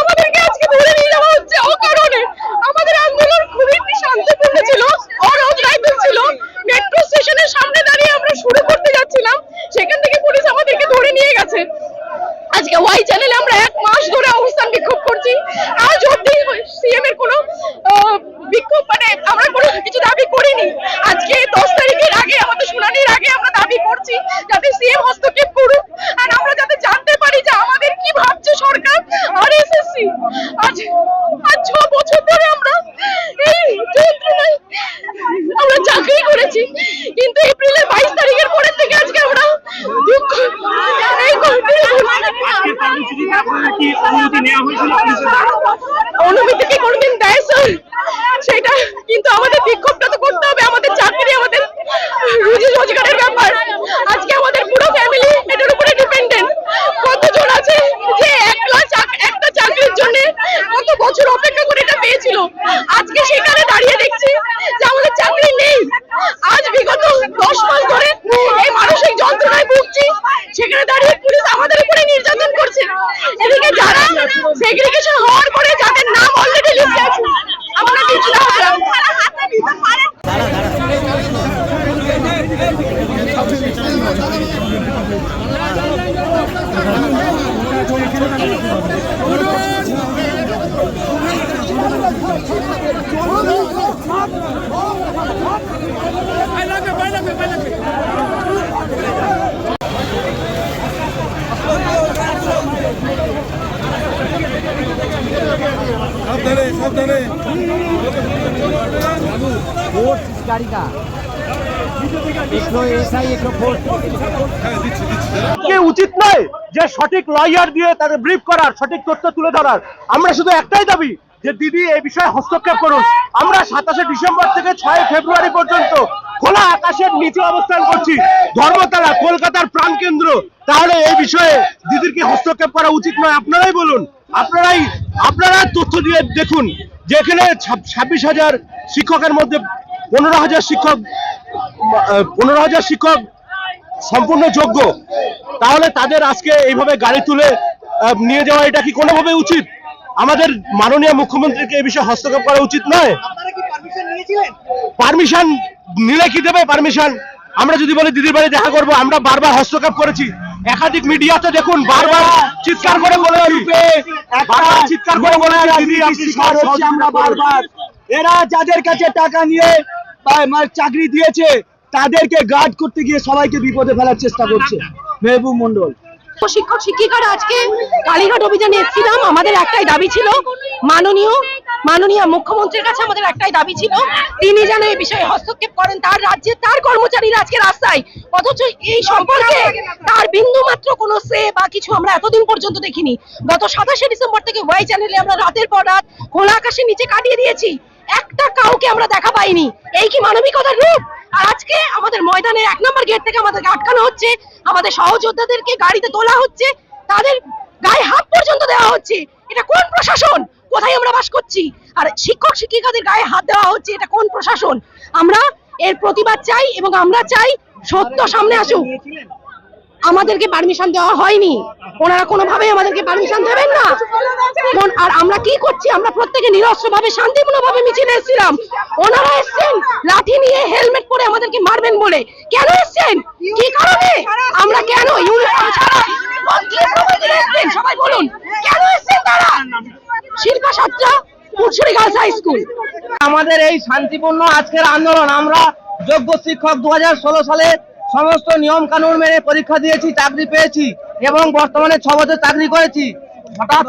আমাদেরকে আজকে ধরে নিয়ে যাওয়া হচ্ছে ও কারণে আমাদের আন্দোলন খুবই শান্তিপূর্ণ ছিল, অরাজনৈতিক ছিল। মেট্রো স্টেশনের সামনে দাঁড়িয়ে আমরা শুরু করতে যাচ্ছিলাম। সেখান থেকে পুলিশ আমাদেরকে ধরে নিয়ে গেছে। আজকে ওয়াই চ্যানেলে আমরা রোজগারে হ্যাঁ দাঁড়া। কে উচিত নয় যে সঠিক লয়ার দিয়ে তাদের ব্রিফ করার, সঠিক তথ্য তুলে ধরার আমরা শুধু একটাই দাবি যে দিদি এই বিষয়ে হস্তক্ষেপ করুন। আমরা সাতাশে ডিসেম্বর থেকে ছয় ফেব্রুয়ারি পর্যন্ত খোলা আকাশের নিচে অবস্থান করছি। ধর্মতলা, কলকাতার প্রাণকেন্দ্র। তাহলে এই বিষয়ে দিদির কি হস্তক্ষেপ করা উচিত নয়? আপনারাই বলুন। আপনারাই আপনারা তথ্য দিয়ে দেখুন। যে এখানে ছাব্বিশ হাজার শিক্ষকের মধ্যে পনেরো হাজার শিক্ষক পনেরো হাজার শিক্ষক সম্পূর্ণ যোগ্য। তাহলে তাদের আজকে এইভাবে গাড়ি তুলে নিয়ে যাওয়া এটা কি কোনোভাবে উচিত? আমাদের মাননীয় মুখ্যমন্ত্রীকে এই বিষয়ে হস্তক্ষেপ করা উচিত নয়। পারমিশন নিলে কি দেবে পারমিশন আমরা যদি বলি দিদির বাড়ি দেখা করব আমরা বারবার হস্তক্ষেপ করেছি। একাধিক মিডিয়াতে দেখুন বারবার চিৎকার করে বলে চিৎকার করে বলে দিদি আপনি শিকার হচ্ছি আমরা বারবার। এরা যাদের কাছে টাকা নিয়ে চাকরি দিয়েছে তাদেরকে গার্ড করতে গিয়ে সবাইকে বিপদে ফেলার চেষ্টা করছে। মেহবুব মন্ডল শিক্ষক শিক্ষিকারা আজকে কালীঘাট অভিযানে এসেছিলাম। আমাদের একটাই দাবি ছিল, মাননীয় মাননীয় মুখ্যমন্ত্রীর কাছে আমাদের একটাই দাবি ছিল, তিনি যেন এই বিষয়ে হস্তক্ষেপ করেন তার রাজ্যে, তার কর্মচারীরা আজকে রাস্তায়। অথচ এই সম্পর্কে তার বিন্দু মাত্র কোনো সে বা কিছু আমরা এতদিন পর্যন্ত দেখিনি। গত সাতাশে ডিসেম্বর থেকে ওয়াই চ্যানেলে আমরা রাতের পর রাত খোলা আকাশের নিচে কাটিয়ে দিয়েছি। একটা কাউকে আমরা দেখা পাইনি। এই কি মানবিকতার রূপ? আর আজকে আমাদের ময়দানের এক নম্বর গেট থেকে আমাদেরকে আটকানো হচ্ছে, আমাদের সহযোদ্ধাদেরকে গাড়িতে তোলা হচ্ছে, তাদের গায়ে হাত পর্যন্ত দেওয়া হচ্ছে। এটা কোন প্রশাসন? কোথায় আমরা বাস করছি? আর শিক্ষক শিক্ষিকাদের গায়ে হাত দেওয়া হচ্ছে, এটা কোন প্রশাসন? আমরা এর প্রতিবাদ চাই এবং আমরা চাই সত্য সামনে আসুক। আমাদেরকে পারমিশন দেওয়া হয়নি। ওনারা কোনোভাবেই আমাদেরকে পারমিশন দেবেন না। আর আমরা কি করছি? আমরা প্রত্যেকে নিরস্ত্রভাবে, শান্তিপূর্ণভাবে মিছিলে এসেছিলাম। ওনারা এসছেন, লাঠি নিয়ে হেলমেট পরে আমাদেরকে মারবেন বলে। কেন এসছেন? কি কারণে? আমরা কেন ইউনিফর্ম ছাড়া সবাই বলুন, কেন এসছেন তারা? শিল্পা সাতটা পুরসুরি গার্লস হাই স্কুল। আমাদের এই শান্তিপূর্ণ আজকের আন্দোলন, আমরা যোগ্য শিক্ষক দু হাজার ষোলো সালে সমস্ত নিয়ম কানুন মেনে পরীক্ষা দিয়েছি চাকরি পেয়েছি এবং বর্তমানে ছ বছর চাকরি করেছি। হঠাৎ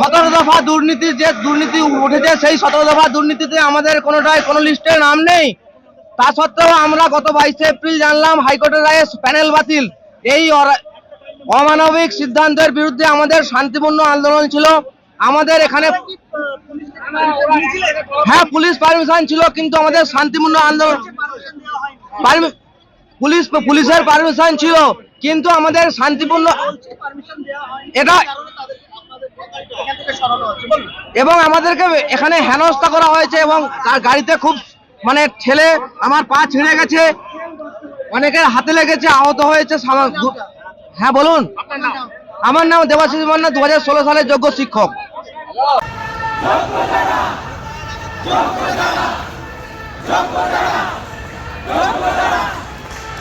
সতেরো দফা দুর্নীতির যে দুর্নীতি উঠেছে সেই সতেরো দফা দুর্নীতিতে আমাদের কোনোটাই কোনো লিস্টের নাম নেই। তা সত্ত্বেও আমরা গত বাইশে এপ্রিল জানলাম হাইকোর্টের রায়ে প্যানেল বাতিল। এই অমানবিক সিদ্ধান্তের বিরুদ্ধে আমাদের শান্তিপূর্ণ আন্দোলন ছিল। আমাদের এখানে হ্যাঁ পুলিশ পারমিশন ছিল কিন্তু আমাদের শান্তিপূর্ণ আন্দোলন পুলিশ পুলিশের পারমিশন ছিল, কিন্তু আমাদের শান্তিপূর্ণ এটা এবং আমাদেরকে এখানে হেনস্থা করা হয়েছে এবং গা- গাড়িতে খুব মানে ঠেলে আমার পা ছিঁড়ে গেছে। অনেকের হাতে লেগেছে, আহত হয়েছে হ্যাঁ বলুন। আমার নাম দেবাশিস মান্না দু হাজার ষোলো সালের যোগ্য শিক্ষক।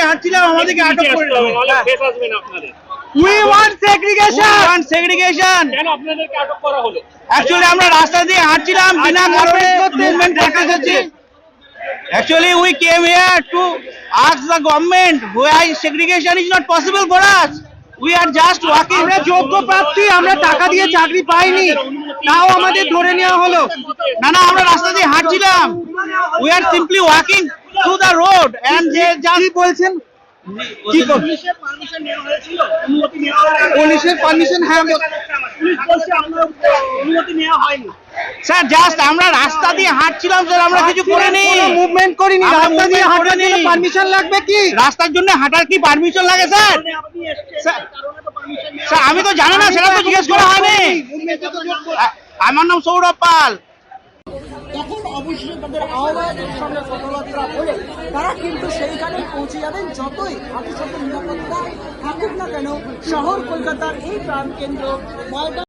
হাঁটছিলাম আমাদেরকে ওয়ান্ট অ্যাকচুয়ালি আমরা রাস্তা দিয়ে হাঁটছিলাম বিনা কারণে মুভমেন্ট দেখা যাচ্ছে। Actually, we came here to ask the government why segregation is not possible for us. We are just walking. আমরা যোগ্য প্রার্থী আমরা টাকা দিয়ে চাকরি পাইনি। তাও আমাদের ধরে নেওয়া হলো। না না আমরা রাস্তা দিয়ে হাঁটছিলাম। We are simply walking through the road and যে কি বলছেন? পুলিশের পারমিশন হ্যাঁ স্যার জাস্ট আমরা রাস্তা দিয়ে হাঁটছিলাম স্যার আমরা কিছু করিনি। মুভমেন্ট করিনি রাস্তা দিয়ে হাঁটার জন্য পারমিশন লাগবে কি? রাস্তার জন্য হাঁটার কি পারমিশন লাগে স্যার স্যার- আমি তো জানি না সেটা তো জিজ্ঞেস করা হয়নি। আমার নাম সৌরভ পাল। তখন অবশ্যই তাদের আহ্বায়কের সঙ্গে কথাবার্তা হলে। তারা কিন্তু সেইখানে পৌঁছে যাবেন যতই হাতে সাথে নিরাপত্তা থাকুক না কেন শহর কলকাতার এই প্রাণকেন্দ্র ময়দান